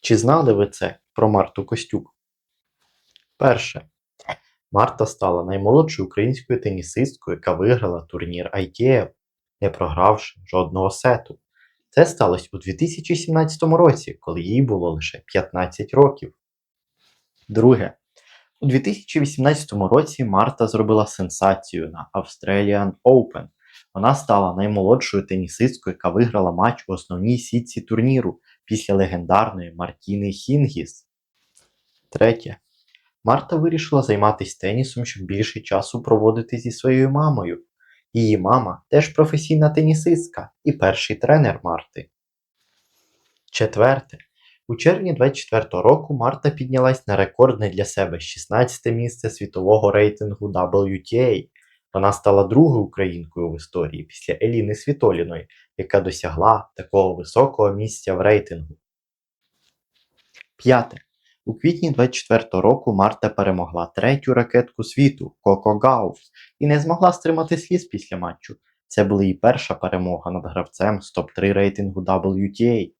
Чи знали ви це про Марту Костюк? Перше. Марта стала наймолодшою українською тенісисткою, яка виграла турнір ITF, не програвши жодного сету. Це сталося у 2017 році, коли їй було лише 15 років. Друге. У 2018 році Марта зробила сенсацію на Australian Open. Вона стала наймолодшою тенісисткою, яка виграла матч у основній сітці турніру після легендарної Мартіни Хінгіс. Третє. Марта вирішила займатися тенісом, щоб більше часу проводити зі своєю мамою. Її мама теж професійна тенісистка і перший тренер Марти. Четверте. У червні 24 року Марта піднялась на рекордне для себе 16 місце світового рейтингу WTA. Вона стала другою українкою в історії після Еліни Світоліної, яка досягла такого високого місця в рейтингу. П'яте. У квітні 24 року Марта перемогла третю ракетку світу Коко Гауф і не змогла стримати сліз після матчу. Це була її перша перемога над гравцем з топ-3 рейтингу WTA.